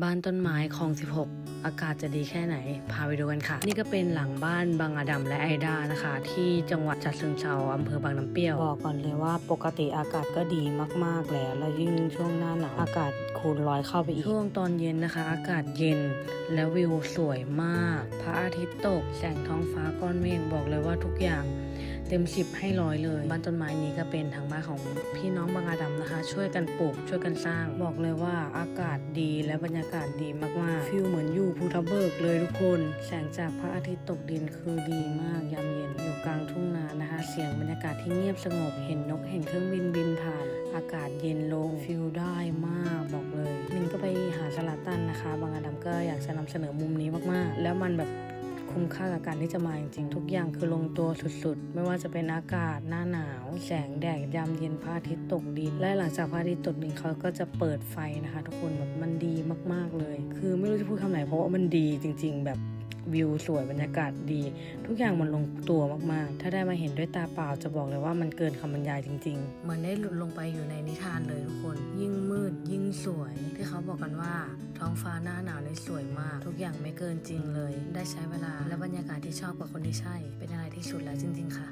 บ้านต้นไม้คลอง 16 อากาศจะดีแค่ไหน พาไปดูกันค่ะ นี่ก็เป็นหลังบ้านบางอาดัมและไอดานะคะ ที่จังหวัดฉะเชิงเทราอำเภอบางน้ำเปรี้ยวบอกก่อนเลยว่าปกติอากาศก็ดีมากๆแล้ว แล้วยิ่งช่วงหน้าหนาวอากาศคูณร้อยเข้าไปอีก ช่วงตอนเย็นนะคะ อากาศเย็นและวิวสวยมาก พระอาทิตย์ตก แสงท้องฟ้าก้อนเมฆบอกเลยว่าทุกอย่าง เต็มสิบให้ร้อยเลย บ้านต้นไม้นี้ก็เป็นทางบ้านของพี่น้องบางอาดัมนะคะ ช่วยกันปลูกช่วยกันสร้าง บอกเลยว่าอากาศดีและบรรยากาศดีมากๆฟิลเหมือนอยู่ภูทับเบิกเลยทุกคน แสงจากพระอาทิตย์ตกดินคือดีมากยามเย็นอยู่กลางทุ่งนานะคะ เสียงบรรยากาศที่เงียบสงบเห็นนกเห็นเครื่องบินบินผ่าน อากาศเย็นลงฟิลได้มากบอกเลยมินก็ไปหาสลัดตันนะคะ บางอาดัมก็อยากจะนำเสนอมุมนี้มากๆ แล้วมันแบบ คุ้มค่ากับการที่จะมาจริงๆ ทุกอย่างคือลงตัวสุดๆ ไม่ว่าจะเป็นอากาศหน้าหนาว แสงแดดยามเย็นพระอาทิตย์ตกดิน และหลังจากพระอาทิตย์ตกดินเขาก็จะเปิดไฟนะคะ ทุกคนแบบมันดีมากๆเลย คือไม่รู้จะพูดคำไหนเพราะว่ามันดีจริง ๆ แบบวิวสวยบรรยากาศดี ทุกอย่างมันลงตัวมากๆ ถ้าได้มาเห็นด้วยตาเปล่าจะบอกเลยว่ามันเกินคำบรรยายจริงๆ เหมือนได้หลุดลงไปอยู่ในนิทานเลยทุกคน ยิ่งมืดยิ่งสวย ที่เขาบอกกันว่า องฟ้าหน้าหนาวเลยสวยมาก ทุกอย่างไม่เกินจริงเลย ได้ใช้เวลาและบรรยากาศที่ชอบกับคนที่ใช่ เป็นอะไรที่สุดแล้วจริง ๆ ค่ะ